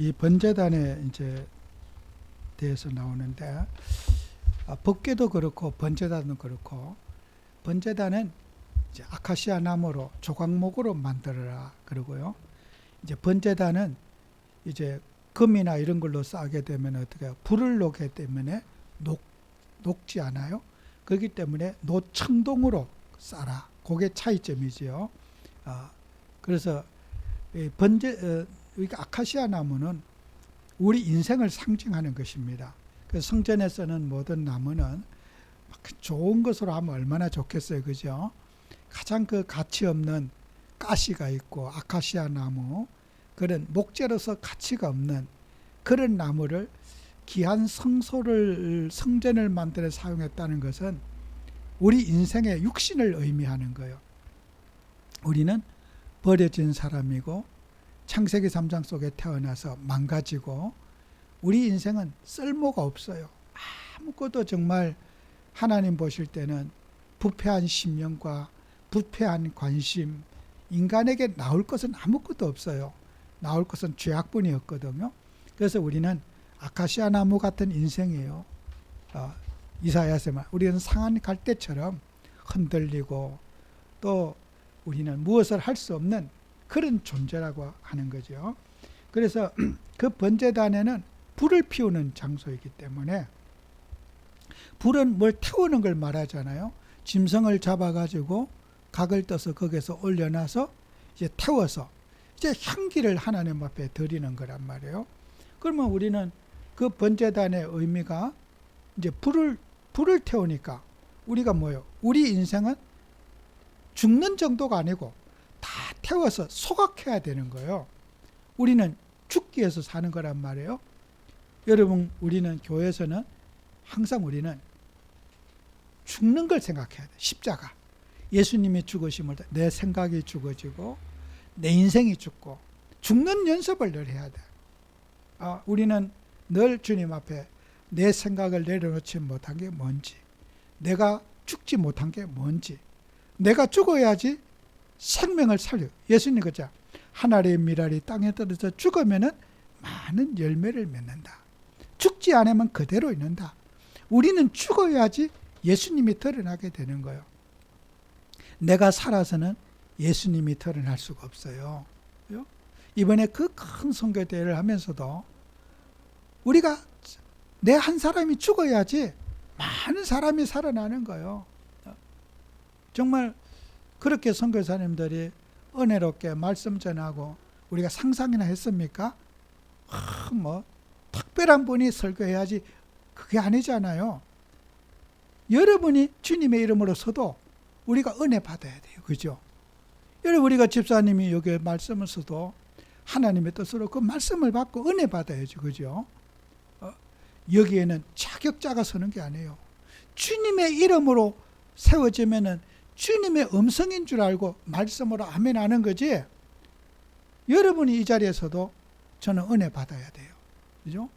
이 번제단에 이제 대해서 나오는데 아, 법계도 그렇고 번제단도 그렇고 번제단은 이제 아카시아 나무로 조각목으로 만들어라 그러고요. 이제 번제단은 이제 금이나 이런 걸로 싸게 되면 어떻게? 불을 놓게 때문에 녹 녹지 않아요. 그렇기 때문에 노청동으로 싸라. 그게 차이점이지요. 아, 그래서 이 번제 어, 그러니까 아카시아 나무는 우리 인생을 상징하는 것입니다. 그래서 성전에 쓰는 모든 나무는 막 좋은 것으로 하면 얼마나 좋겠어요, 그죠? 가장 그 가치 없는 가시가 있고 아카시아 나무 그런 목재로서 가치가 없는 그런 나무를 귀한 성소를 성전을 만들어 사용했다는 것은 우리 인생의 육신을 의미하는 거예요. 우리는 버려진 사람이고 창세기 3장 속에 태어나서 망가지고 우리 인생은 쓸모가 없어요. 아무것도 정말 하나님 보실 때는 부패한 심령과 부패한 관심, 인간에게 나올 것은 아무것도 없어요. 나올 것은 죄악뿐이었거든요. 그래서 우리는 아카시아 나무 같은 인생이에요. 어, 이사야서 말 우리는 상한 갈대처럼 흔들리고 또 우리는 무엇을 할 수 없는 그런 존재라고 하는 거죠. 그래서 그 번제단에는 불을 피우는 장소이기 때문에 불은 뭘 태우는 걸 말하잖아요. 짐승을 잡아가지고 각을 떠서 거기서 올려놔서 이제 태워서 이제 향기를 하나님 앞에 드리는 거란 말이에요. 그러면 우리는 그 번제단의 의미가 이제 불을 불을 태우니까 우리가 뭐요? 우리 인생은 죽는 정도가 아니고 다 태워서 소각해야 되는 거예요. 우리는 죽기 위해서 사는 거란 말이에요. 여러분, 우리는 교회에서는 항상 우리는 죽는 걸 생각해야 돼. 십자가. 예수님이 죽으심을 내 생각이 죽어지고 내 인생이 죽고 죽는 연습을 늘 해야 돼. 아, 우리는 늘 주님 앞에 내 생각을 내려놓지 못한 게 뭔지, 내가 죽지 못한 게 뭔지, 내가 죽어야지 생명을 살려. 예수님 그자 하늘의 미랄이 땅에 떨어져 죽으면은 많은 열매를 맺는다. 죽지 않으면 그대로 있는다. 우리는 죽어야지 예수님이 드러나게 되는 거예요. 내가 살아서는 예수님이 드러날 수가 없어요. 이번에 그 큰 선교대회를 하면서도 우리가 내 한 사람이 죽어야지 많은 사람이 살아나는 거예요. 정말 그렇게 선교사님들이 은혜롭게 말씀 전하고 우리가 상상이나 했습니까? 아, 뭐 특별한 분이 설교해야지 그게 아니잖아요. 여러분이 주님의 이름으로서도 우리가 은혜 받아야 돼요. 그죠? 여러분 우리가 집사님이 여기 말씀을 써도 하나님의 뜻으로 그 말씀을 받고 은혜 받아야죠. 그죠? 어, 여기에는 자격자가 서는 게 아니에요. 주님의 이름으로 세워지면은 주님의 음성인 줄 알고 말씀으로 아멘 하는 거지. 여러분이 이 자리에서도 저는 은혜 받아야 돼요. 그죠?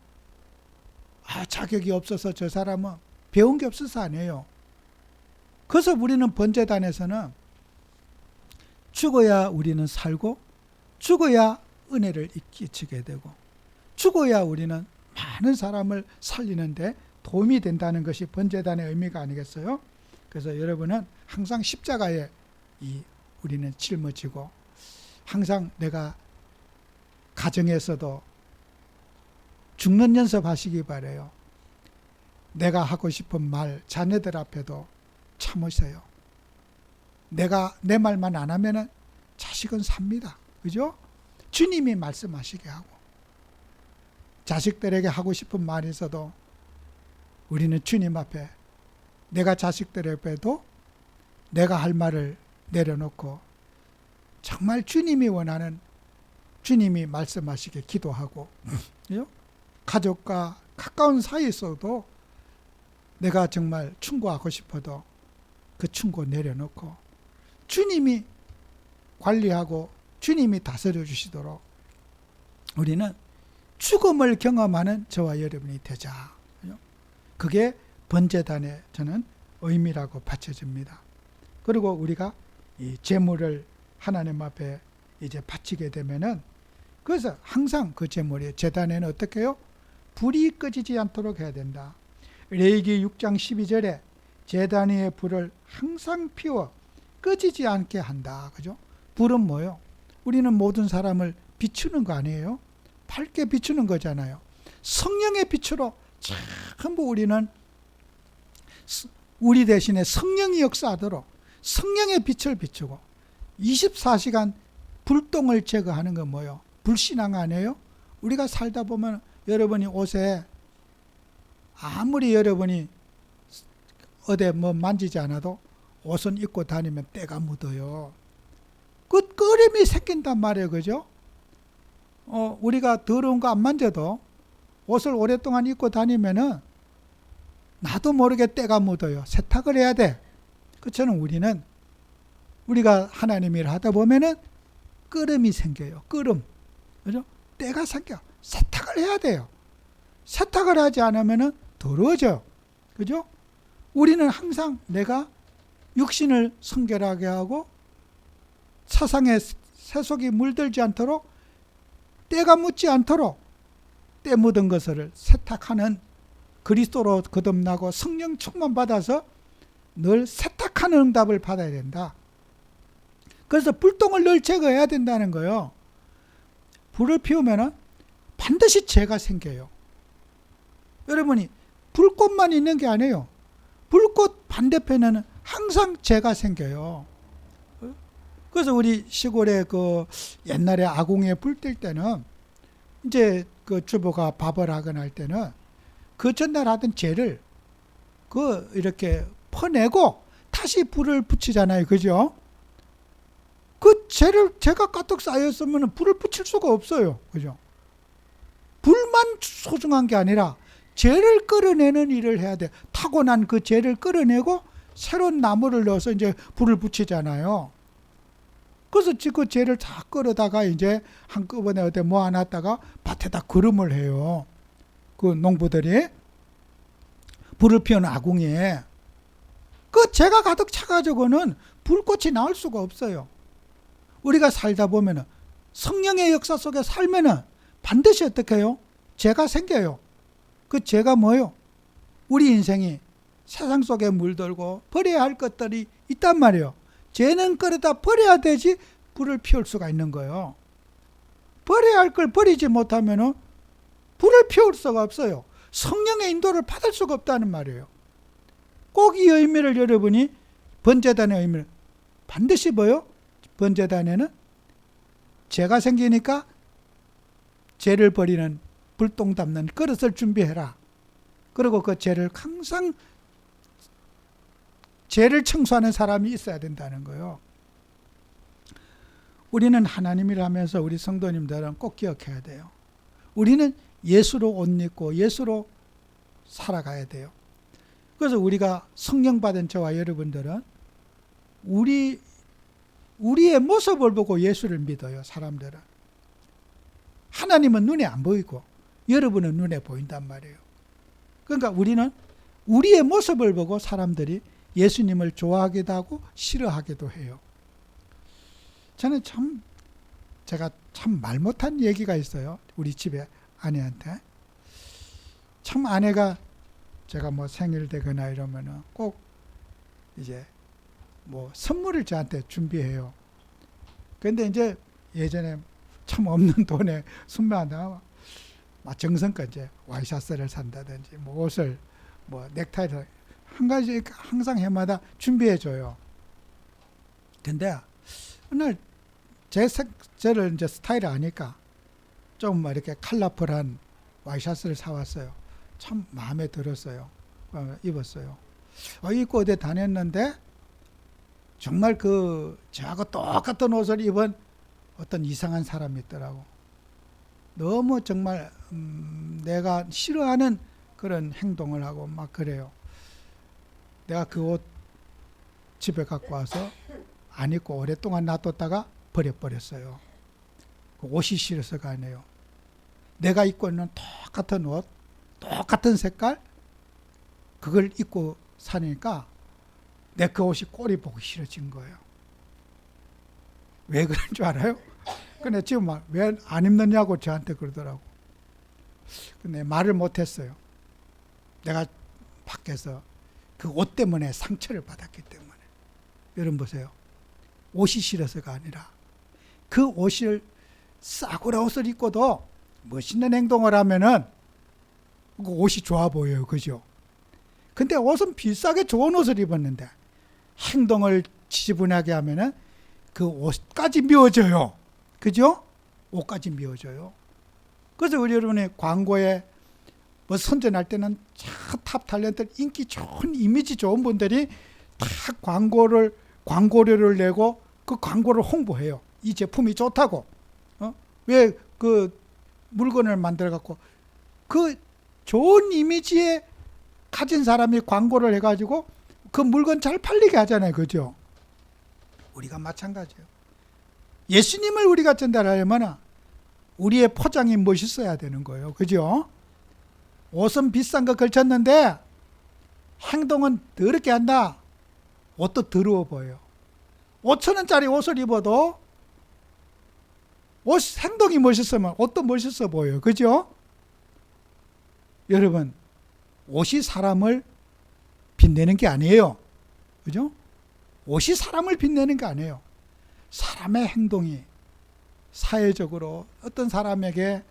아, 자격이 없어서 저 사람은 배운 게 없어서 아니에요. 그래서 우리는 번제단에서는 죽어야 우리는 살고 죽어야 은혜를 끼치게 되고 죽어야 우리는 많은 사람을 살리는데 도움이 된다는 것이 번제단의 의미가 아니겠어요? 그래서 여러분은 항상 십자가에 이 우리는 짊어지고 항상 내가 가정에서도 죽는 연습하시기 바래요. 내가 하고 싶은 말 자녀들 앞에도 참으세요. 내가 내 말만 안 하면은 자식은 삽니다. 그죠? 주님이 말씀하시게 하고 자식들에게 하고 싶은 있어도 우리는 주님 앞에 내가 자식들 앞에도 내가 할 말을 내려놓고 정말 주님이 원하는 주님이 말씀하시게 기도하고 가족과 가까운 사이에서도 내가 정말 충고하고 싶어도 그 충고 내려놓고 주님이 관리하고 주님이 다스려 주시도록 우리는 죽음을 경험하는 저와 여러분이 되자. 그게 번제단의 저는 의미라고 바쳐집니다. 그리고 우리가 이 제물을 하나님 앞에 이제 바치게 되면은 그래서 항상 그 제물이 재단에는 어떻게 해요? 불이 꺼지지 않도록 해야 된다. 레이기 6장 12절에 재단 위에 불을 항상 피워 꺼지지 않게 한다. 그죠? 불은 뭐요? 우리는 모든 사람을 비추는 거 아니에요? 밝게 비추는 거잖아요. 성령의 빛으로 전부 우리는 스- 우리 대신에 성령이 역사하도록 성령의 빛을 비추고 24시간 불똥을 제거하는 건 뭐요? 불신앙 아니에요? 우리가 살다 보면 여러분이 옷에 아무리 여러분이 어디 뭐 만지지 않아도 옷은 입고 다니면 때가 묻어요. 그 끓임이 생긴단 말이에요. 그죠? 어, 우리가 더러운 거 안 만져도 옷을 오랫동안 입고 다니면은 나도 모르게 때가 묻어요. 세탁을 해야 돼. 그처럼 우리는 우리가 하나님 일 하다 보면은 끓음이 생겨요. 끓음. 그죠? 때가 생겨. 세탁을 해야 돼요. 세탁을 하지 않으면은 더러워져. 그죠? 우리는 항상 내가 육신을 성결하게 하고 사상의 세속이 물들지 않도록 때가 묻지 않도록 때 묻은 것을 세탁하는 그리스도로 거듭나고 성령 충만 받아서 늘 세탁하는 응답을 받아야 된다. 그래서 불똥을 늘 제거해야 된다는 거예요. 불을 피우면 반드시 재가 생겨요. 여러분이 불꽃만 있는 게 아니에요. 불꽃 반대편에는 항상 재가 생겨요. 그래서 우리 시골에 그 옛날에 아궁이에 불뗄 때는 이제 그 주부가 밥을 하거나 할 때는 그 전날 하던 재를 그 이렇게 퍼내고 다시 불을 붙이잖아요. 그죠? 그 재를 재가 가득 쌓였으면 불을 붙일 수가 없어요. 그죠? 불만 소중한 게 아니라 재를 끌어내는 일을 해야 돼. 타고난 그 재를 끌어내고 새로운 나무를 넣어서 이제 불을 붙이잖아요. 그래서 그 재를 다 끌어다가 이제 한꺼번에 어디 모아놨다가 밭에다 그름을 해요. 그 농부들이 불을 피우는 아궁이에 그 재가 가득 차가지고는 불꽃이 나올 수가 없어요. 우리가 살다 보면은 성령의 역사 속에 살면은 반드시 어떻게 해요? 죄가 생겨요. 그 죄가 뭐요? 우리 인생이 세상 속에 물들고 버려야 할 것들이 있단 말이에요. 죄는 끌어다 버려야 되지 불을 피울 수가 있는 거예요. 버려야 할 걸 버리지 못하면은 불을 피울 수가 없어요. 성령의 인도를 받을 수가 없다는 말이에요. 꼭 이 의미를 여러분이 번제단의 의미를 반드시 뭐요? 번제단에는 죄가 생기니까 죄를 버리는 불똥 담는 그릇을 준비해라. 그리고 그 죄를 항상 죄를 청소하는 사람이 있어야 된다는 거예요. 우리는 하나님이라 하면서 우리 성도님들은 꼭 기억해야 돼요. 우리는 예수로 옷 입고 예수로 살아가야 돼요. 그래서 우리가 성령 받은 저와 여러분들은 우리 우리의 모습을 보고 예수를 믿어요. 사람들은 하나님은 눈에 안 보이고 여러분은 눈에 보인단 말이에요. 그러니까 우리는 우리의 모습을 보고 사람들이 예수님을 좋아하기도 하고 싫어하기도 해요. 저는 참 제가 참 말 못한 얘기가 있어요. 우리 집에 아내한테. 참 아내가 제가 뭐 생일 되거나 이러면은 꼭 이제 뭐 선물을 저한테 준비해요. 근데 이제 예전에 참 없는 돈에 순매한다 막 정성껏 이제 와이셔츠를 산다든지 뭐 옷을 뭐 넥타이를 한 가지 항상 해마다 준비해 줘요. 근데 오늘 제 색, 저를 이제 스타일을 아니까 좀뭐 이렇게 컬러풀한 와이셔츠를 사왔어요. 참 마음에 들었어요. 어, 입었어요. 어, 입고 어디 다녔는데 정말 그 저하고 똑같은 옷을 입은 어떤 이상한 사람이 있더라고. 너무 정말 음, 내가 싫어하는 그런 행동을 하고 막 그래요. 내가 그 옷 집에 갖고 와서 안 입고 오랫동안 놔뒀다가 버려버렸어요. 그 옷이 싫어서가 아니에요. 내가 입고 있는 똑같은 옷, 똑같은 색깔, 그걸 입고 사니까 내 그 옷이 꼴이 보기 싫어진 거예요. 왜 그런 줄 알아요? 근데 지금 왜 안 입느냐고 저한테 그러더라고. 근데 말을 못했어요. 내가 밖에서 그 옷 때문에 상처를 받았기 때문에. 여러분 보세요. 옷이 싫어서가 아니라 그 옷을 싸구려 옷을 입고도 멋있는 행동을 하면은 그 옷이 좋아 보여요. 그죠? 근데 옷은 비싸게 좋은 옷을 입었는데 행동을 지지분하게 하면은 그 옷까지 미워져요. 그죠? 옷까지 미워져요. 그래서 우리 여러분이 광고에 뭐 선전할 때는 탑 탤런트 인기 좋은 이미지 좋은 분들이 다 광고를 광고료를 내고 그 광고를 홍보해요. 이 제품이 좋다고. 어? 왜그 물건을 만들어 갖고 그 좋은 이미지에 가진 사람이 광고를 해 가지고 그 물건 잘 팔리게 하잖아요. 그죠? 우리가 마찬가지예요. 예수님을 우리가 전달하려면 우리의 포장이 멋있어야 되는 거예요. 그죠? 옷은 비싼 거 걸쳤는데 행동은 더럽게 한다. 옷도 더러워 보여요. 5천 원짜리 옷을 입어도 옷 행동이 멋있으면 옷도 멋있어 보여요. 그죠? 여러분, 옷이 사람을 빛내는 게 아니에요. 그죠? 옷이 사람을 빛내는 게 아니에요. 사람의 행동이 사회적으로 어떤 사람에게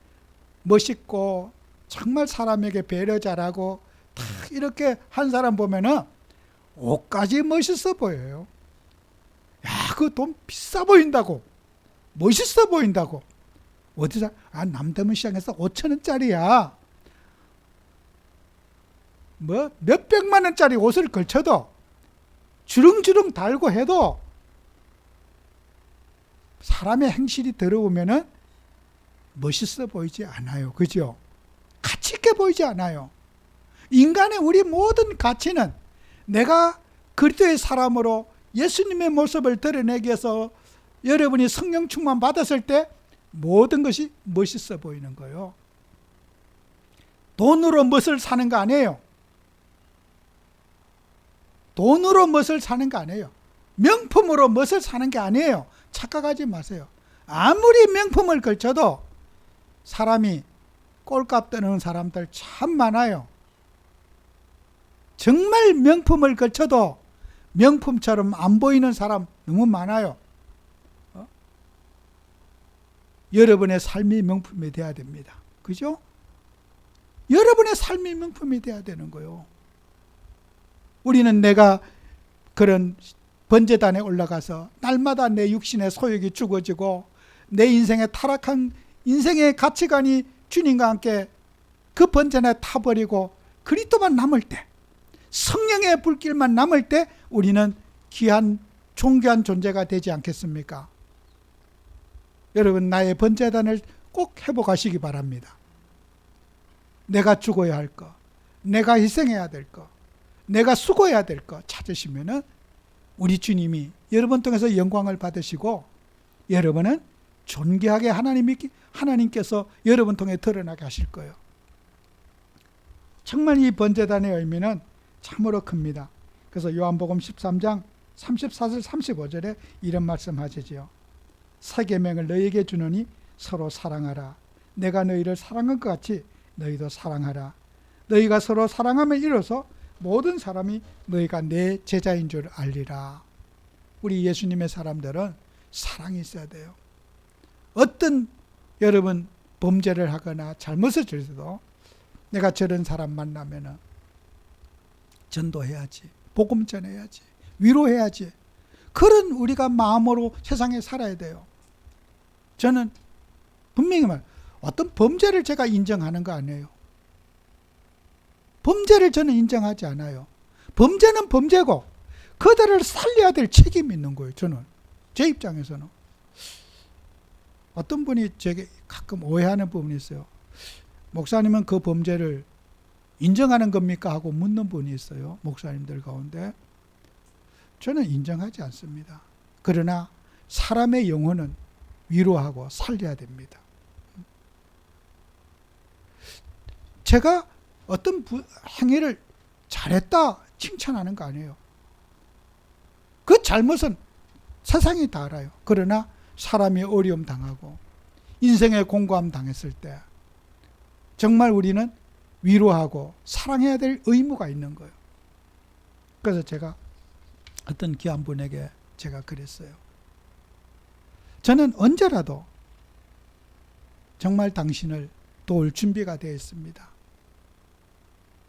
멋있고 정말 사람에게 배려 잘하고 다 이렇게 한 사람 보면은 옷까지 멋있어 보여요. 야, 그 돈 비싸 보인다고. 멋있어 보인다고. 어디서, 아, 남대문 시장에서 5천 원짜리야. 뭐, 몇백만 원짜리 옷을 걸쳐도 주렁주렁 달고 해도 사람의 행실이 더러우면은 멋있어 보이지 않아요. 그죠? 가치 있게 보이지 않아요. 인간의 우리 모든 가치는 내가 그리스도의 사람으로 예수님의 모습을 드러내기 위해서 여러분이 성령 충만 받았을 때 모든 것이 멋있어 보이는 거예요. 돈으로 멋을 사는 거 아니에요. 돈으로 멋을 사는 거 아니에요. 명품으로 멋을 사는 게 아니에요. 착각하지 마세요. 아무리 명품을 걸쳐도 사람이 꼴값 떠는 사람들 참 많아요. 정말 명품을 걸쳐도 명품처럼 안 보이는 사람 너무 많아요. 어? 여러분의 삶이 명품이 돼야 됩니다. 그죠? 여러분의 삶이 명품이 돼야 되는 거요. 우리는 내가 그런 번제단에 올라가서 날마다 내 육신의 소욕이 죽어지고 내 인생의 타락한 인생의 가치관이 주님과 함께 그 번제에 타버리고 그리스도만 남을 때 성령의 불길만 남을 때 우리는 귀한 존귀한 존재가 되지 않겠습니까? 여러분 나의 번제단을 꼭 회복하시기 바랍니다. 내가 죽어야 할 것, 내가 희생해야 될 것, 내가 수고해야 될 것 찾으시면은 우리 주님이 여러분 통해서 영광을 받으시고 여러분은 존귀하게 하나님이 하나님께서 여러분 통해 드러나게 하실 거예요. 정말 이 번제단의 의미는 참으로 큽니다. 그래서 요한복음 13장 34절 35절에 이런 말씀하시지요. 새 계명을 너희에게 주노니 서로 사랑하라. 내가 너희를 사랑한 것 같이 너희도 사랑하라. 너희가 서로 사랑함에 이뤄서 모든 사람이 너희가 내 제자인 줄 알리라. 우리 예수님의 사람들은 사랑이 있어야 돼요. 어떤 여러분 범죄를 하거나 잘못을 저질러도 내가 저런 사람 만나면은 전도해야지. 복음 전해야지. 위로해야지. 그런 우리가 마음으로 세상에 살아야 돼요. 저는 분명히 말 어떤 범죄를 제가 인정하는 거 아니에요. 범죄를 저는 인정하지 않아요. 범죄는 범죄고 그들을 살려야 될 책임이 있는 거예요. 저는 제 입장에서는 어떤 분이 제게 가끔 오해하는 부분이 있어요. 목사님은 그 범죄를 인정하는 겁니까? 하고 묻는 분이 있어요. 목사님들 가운데. 저는 인정하지 않습니다. 그러나 사람의 영혼은 위로하고 살려야 됩니다. 제가 어떤 부, 행위를 잘했다 칭찬하는 거 아니에요. 그 잘못은 세상이 다 알아요. 그러나 사람이 어려움 당하고 인생의 공고함 당했을 때 정말 우리는 위로하고 사랑해야 될 의무가 있는 거예요. 그래서 제가 어떤 귀한 분에게 제가 그랬어요. 저는 언제라도 정말 당신을 도울 준비가 되어 있습니다.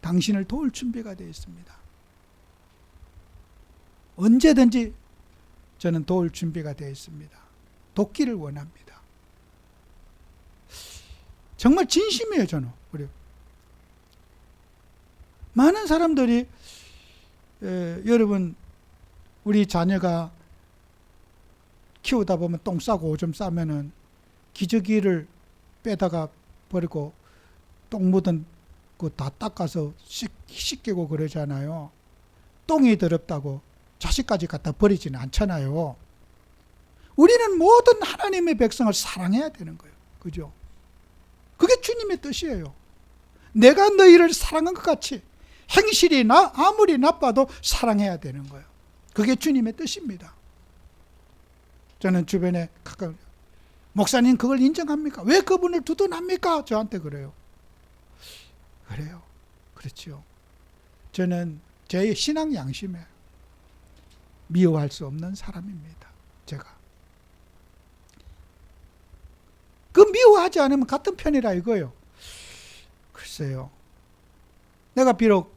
당신을 도울 준비가 되어 있습니다. 언제든지 저는 도울 준비가 되어 있습니다. 돕기를 원합니다. 정말 진심이에요, 저는. 우리 많은 사람들이 에, 여러분 우리 자녀가 키우다 보면 똥 싸고 오줌 싸면은 기저귀를 빼다가 버리고 똥 묻은 거 다 닦아서 씻, 씻기고 그러잖아요. 똥이 더럽다고 자식까지 갖다 버리지는 않잖아요. 우리는 모든 하나님의 백성을 사랑해야 되는 거예요. 그죠? 그게 주님의 뜻이에요. 내가 너희를 사랑한 것 같이 행실이 나 아무리 나빠도 사랑해야 되는 거예요. 그게 주님의 뜻입니다. 저는 주변에 가끔 목사님 그걸 인정합니까? 왜 그분을 두둔합니까? 저한테 그래요. 그래요. 그렇죠. 저는 제 신앙 양심에 미워할 수 없는 사람입니다. 제가. 그 미워하지 않으면 같은 편이라 이거요. 글쎄요. 내가 비록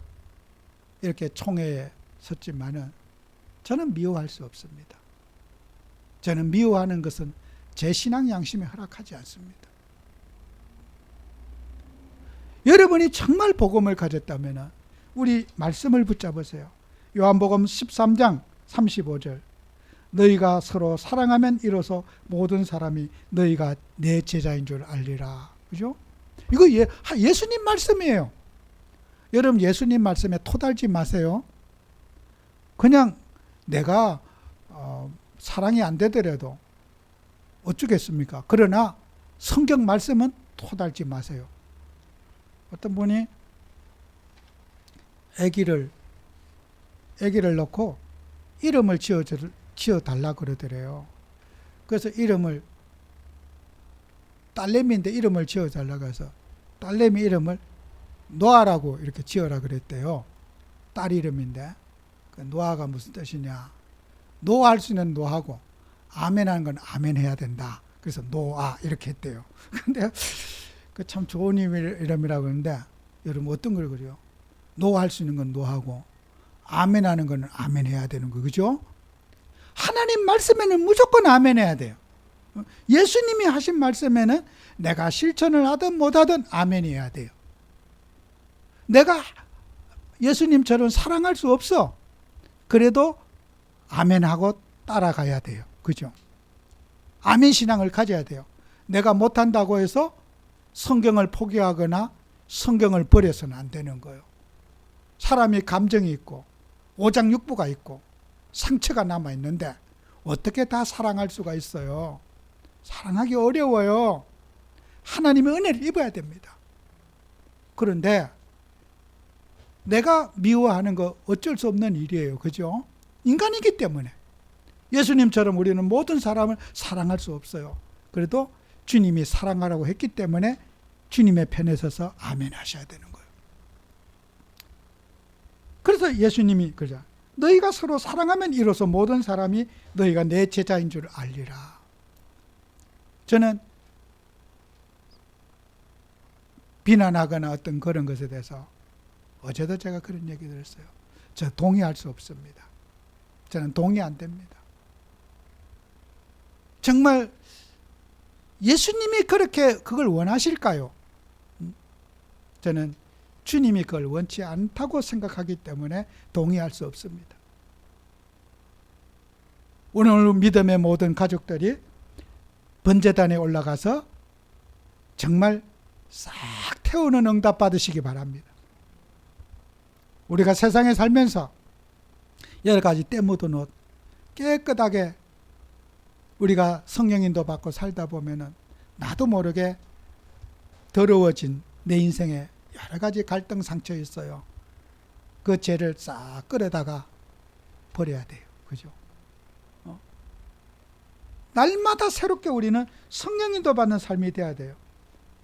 이렇게 총회에 섰지만은 저는 미워할 수 없습니다. 저는 미워하는 것은 제 신앙 양심에 허락하지 않습니다. 여러분이 정말 복음을 가졌다면 우리 말씀을 붙잡으세요. 요한복음 13장 35절. 너희가 서로 사랑하면 이로써 모든 사람이 너희가 내 제자인 줄 알리라. 그죠? 이거 예, 예수님 말씀이에요. 여러분 예수님 말씀에 토달지 마세요. 그냥 내가 어, 사랑이 안 되더라도 어쩌겠습니까? 그러나 성경 말씀은 토달지 마세요. 어떤 분이 아기를 아기를 넣고 이름을 지어 지어 달라 그러더래요. 그래서 이름을 딸내미인데 이름을 지어 달라고 해서 딸내미 이름을 노아라고 이렇게 지어라 그랬대요. 딸 이름인데 그 노아가 무슨 뜻이냐? 노할 수 있는 노하고 아멘 하는 건 아멘 해야 된다. 그래서 노아 이렇게 했대요. 근데 그 참 좋은 이름이라고 그러는데 여러분 어떤 걸 그래요? 노할 수 있는 건 노하고 아멘 하는 건 아멘 해야 되는 거 그죠? 하나님 말씀에는 무조건 아멘 해야 돼요. 예수님이 하신 말씀에는 내가 실천을 하든 못하든 아멘 해야 돼요. 내가 예수님처럼 사랑할 수 없어. 그래도 아멘하고 따라가야 돼요. 그죠? 아멘 신앙을 가져야 돼요. 내가 못한다고 해서 성경을 포기하거나 성경을 버려서는 안 되는 거예요. 사람이 감정이 있고 오장육부가 있고 상처가 남아 있는데 어떻게 다 사랑할 수가 있어요? 사랑하기 어려워요. 하나님의 은혜를 입어야 됩니다. 그런데 내가 미워하는 거 어쩔 수 없는 일이에요. 그죠? 인간이기 때문에. 예수님처럼 우리는 모든 사람을 사랑할 수 없어요. 그래도 주님이 사랑하라고 했기 때문에 주님의 편에 서서 아멘 하셔야 되는 거예요. 그래서 예수님이 그러자. 너희가 서로 사랑하면 이로써 모든 사람이 너희가 내 제자인 줄 알리라. 저는 비난하거나 어떤 그런 것에 대해서 어제도 제가 그런 얘기 들었어요. 저 동의할 수 없습니다. 저는 동의 안 됩니다. 정말 예수님이 그렇게 그걸 원하실까요? 음? 저는 주님이 그걸 원치 않다고 생각하기 때문에 동의할 수 없습니다. 오늘 믿음의 모든 가족들이 번제단에 올라가서 정말 싹 태우는 응답 받으시기 바랍니다. 우리가 세상에 살면서 여러 가지 때 묻은 옷 깨끗하게 우리가 성령인도 받고 살다 보면은 나도 모르게 더러워진 내 인생에 여러 가지 갈등 상처 있어요. 그 죄를 싹 끌어다가 버려야 돼요. 그죠? 어? 날마다 새롭게 우리는 성령인도 받는 삶이 돼야 돼요.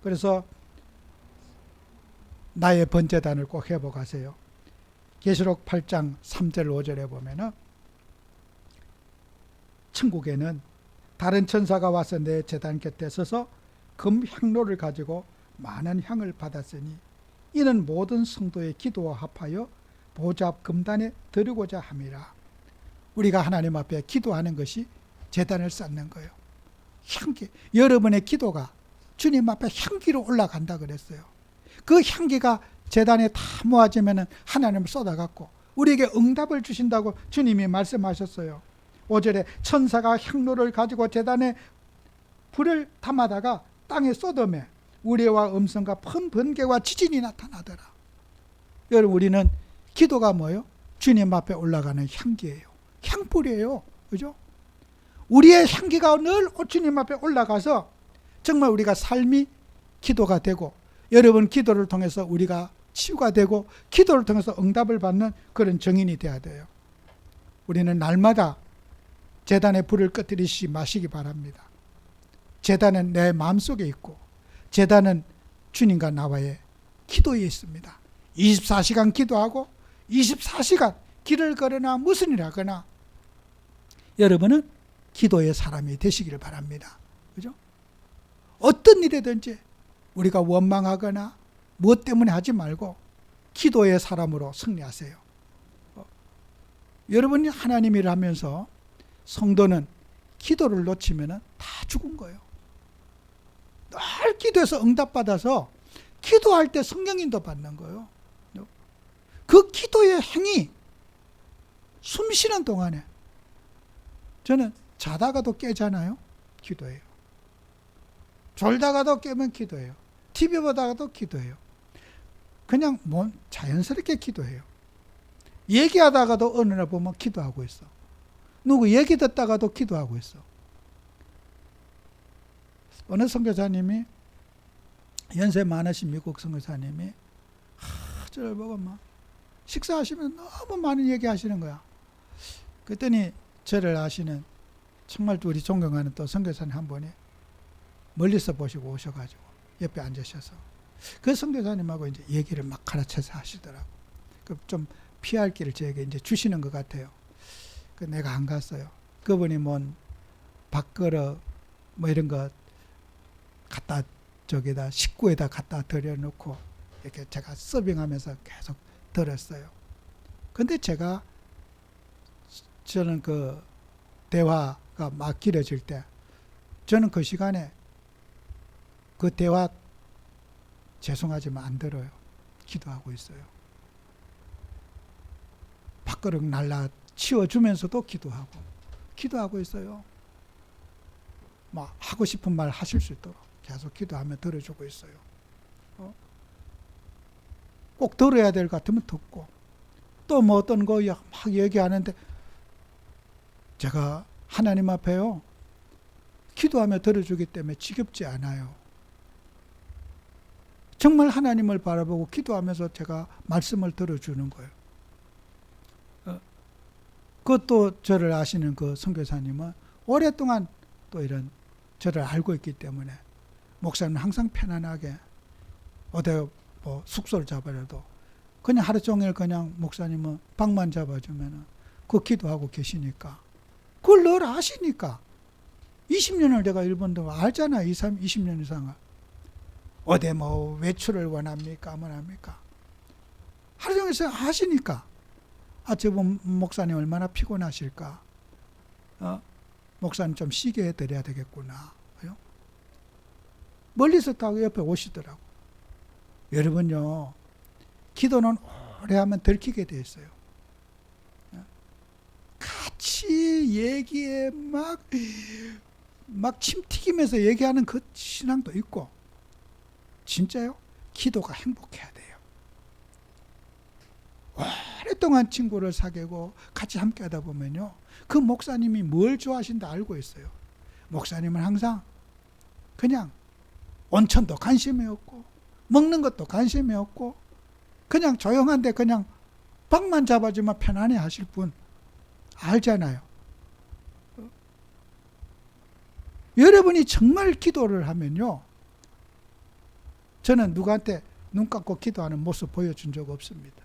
그래서 나의 번제단을 꼭 회복하세요. 계시록 8장 3절 5절에 보면은 천국에는 다른 천사가 와서 내 제단 곁에 서서 금 향로를 가지고 많은 향을 받았으니 이는 모든 성도의 기도와 합하여 보좌 앞 금단에 드리고자 함이라. 우리가 하나님 앞에 기도하는 것이 제단을 쌓는 거예요. 향기. 여러분의 기도가 주님 앞에 향기로 올라간다 그랬어요. 그 향기가 제단에 다 모아지면은 하나님을 쏟아갖고 우리에게 응답을 주신다고 주님이 말씀하셨어요. 5절에 천사가 향로를 가지고 제단에 불을 담아다가 땅에 쏟음에 우레와 음성과 큰 번개와 지진이 나타나더라. 여러분 우리는 기도가 뭐예요? 주님 앞에 올라가는 향기예요. 향불이에요. 그죠? 우리의 향기가 늘 주님 앞에 올라가서 정말 우리가 삶이 기도가 되고 여러분 기도를 통해서 우리가 치유가 되고 기도를 통해서 응답을 받는 그런 정인이 되어야 돼요. 우리는 날마다 재단의 불을 꺼뜨리시 마시기 바랍니다. 재단은 내 마음속에 있고 재단은 주님과 나와의 기도에 있습니다. 24시간 기도하고 24시간 길을 걸으나 무슨 일 하거나 여러분은 기도의 사람이 되시기를 바랍니다. 그죠? 어떤 일이든지 우리가 원망하거나 무엇 때문에 하지 말고 기도의 사람으로 승리하세요. 어, 여러분이 하나님 일을 하면서 성도는 기도를 놓치면 다 죽은 거예요. 늘 기도해서 응답받아서 기도할 때 성령인도 받는 거예요. 그 기도의 행위, 숨 쉬는 동안에 저는 자다가도 깨잖아요. 기도해요. 졸다가도 깨면 기도해요. TV 보다가도 기도해요. 그냥 뭐 자연스럽게 기도해요. 얘기하다가도 어느 날 보면 기도하고 있어. 누구 얘기 듣다가도 기도하고 있어. 어느 선교사님이 연세 많으신 미국 선교사님이 하, 저를 보고 막 식사하시면 너무 많은 얘기 하시는 거야. 그랬더니 저를 아시는 정말 우리 존경하는 또 선교사님 한 분이 멀리서 보시고 오셔가지고 옆에 앉으셔서 그 선교사님하고 이제 얘기를 막 가르쳐서 하시더라고. 그좀 피할 길을 저에게 이제 주시는 것 같아요. 그 내가 안 갔어요. 그분이 뭔 밥그릇 뭐 이런 거 갖다 저기다 식구에다 갖다 들여놓고 이렇게 제가 서빙하면서 계속 들었어요. 근데 제가 저는 그 대화가 막 길어질 때 저는 그 시간에 그 대화 죄송하지만 안 들어요. 기도하고 있어요. 밥그릇 날라 치워주면서도 기도하고 기도하고 있어요. 막 하고 싶은 말 하실 수 있도록 계속 기도하며 들어주고 있어요. 어? 꼭 들어야 될 것 같으면 듣고 또 뭐 어떤 거 막 얘기하는데 제가 하나님 앞에요 기도하며 들어주기 때문에 지겹지 않아요. 정말 하나님을 바라보고 기도하면서 제가 말씀을 들어주는 거예요. 어, 그것도 저를 아시는 그 선교사님은 오랫동안 또 이런 저를 알고 있기 때문에 목사님 항상 편안하게 어디 뭐 숙소를 잡아라도 그냥 하루 종일 그냥 목사님은 방만 잡아주면은 그 기도하고 계시니까 그걸 늘 아시니까. 20년을 내가 일본 동안 알잖아. 2, 3, 20년 이상을 어디 뭐 외출을 원합니까? 원합니까? 하루 종일 아시니까. 아 저분 목사님 얼마나 피곤하실까? 어? 목사님 좀 쉬게 해드려야 되겠구나. 멀리서 타고 옆에 오시더라고. 여러분요, 기도는 오래 하면 들키게 돼 있어요. 같이 얘기에 막, 막 침튀기면서 얘기하는 그 신앙도 있고, 진짜요? 기도가 행복해야 돼요. 오랫동안 친구를 사귀고 같이 함께 하다 보면요, 그 목사님이 뭘 좋아하신다 알고 있어요. 목사님은 항상 그냥 온천도 관심이 없고 먹는 것도 관심이 없고 그냥 조용한데 그냥 방만 잡아주면 편안해 하실 분 알잖아요. 여러분이 정말 기도를 하면요. 저는 누구한테 눈 감고 기도하는 모습 보여준 적 없습니다.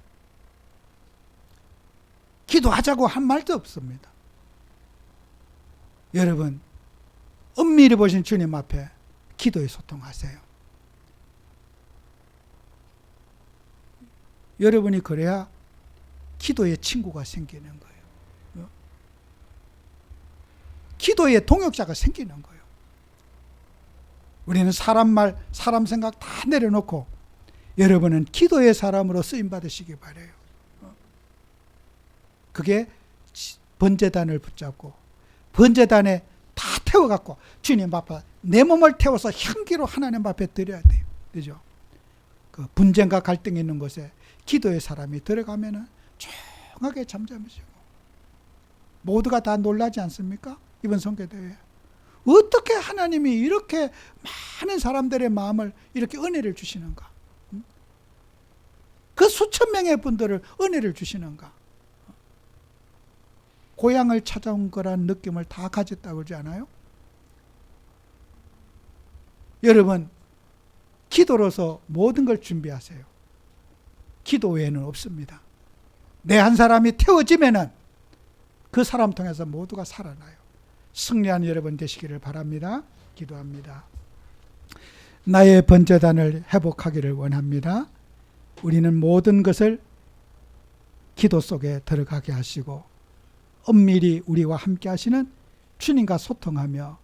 기도하자고 한 말도 없습니다. 여러분, 엄밀히 보신 주님 앞에 기도에 소통하세요. 여러분이 그래야 기도의 친구가 생기는 거예요. 어? 기도의 동역자가 생기는 거예요. 우리는 사람 말, 사람 생각 다 내려놓고 여러분은 기도의 사람으로 쓰임 받으시기 바래요. 어? 그게 번제단을 붙잡고 번제단에 다 태워 갖고 주님 앞에 내 몸을 태워서 향기로 하나님 앞에 드려야 돼요. 그죠? 그 분쟁과 갈등이 있는 곳에 기도의 사람이 들어가면은 조용하게 잠잠해지고 모두가 다 놀라지 않습니까? 이번 선교 대회 어떻게 하나님이 이렇게 많은 사람들의 마음을 이렇게 은혜를 주시는가? 음? 그 수천 명의 분들을 은혜를 주시는가? 고향을 찾아온 거란 느낌을 다 가졌다고 그러지 않아요? 여러분, 기도로서 모든 걸 준비하세요. 기도 외에는 없습니다. 내 한 사람이 태워지면은 그 사람 통해서 모두가 살아나요. 승리한 여러분 되시기를 바랍니다. 기도합니다. 나의 번제단을 회복하기를 원합니다. 우리는 모든 것을 기도 속에 들어가게 하시고 엄밀히 우리와 함께 하시는 주님과 소통하며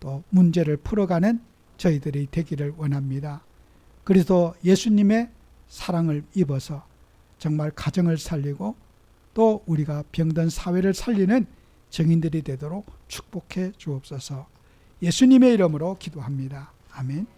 또 문제를 풀어가는 저희들이 되기를 원합니다. 그래서 예수님의 사랑을 입어서 정말 가정을 살리고 또 우리가 병든 사회를 살리는 정인들이 되도록 축복해 주옵소서. 예수님의 이름으로 기도합니다. 아멘.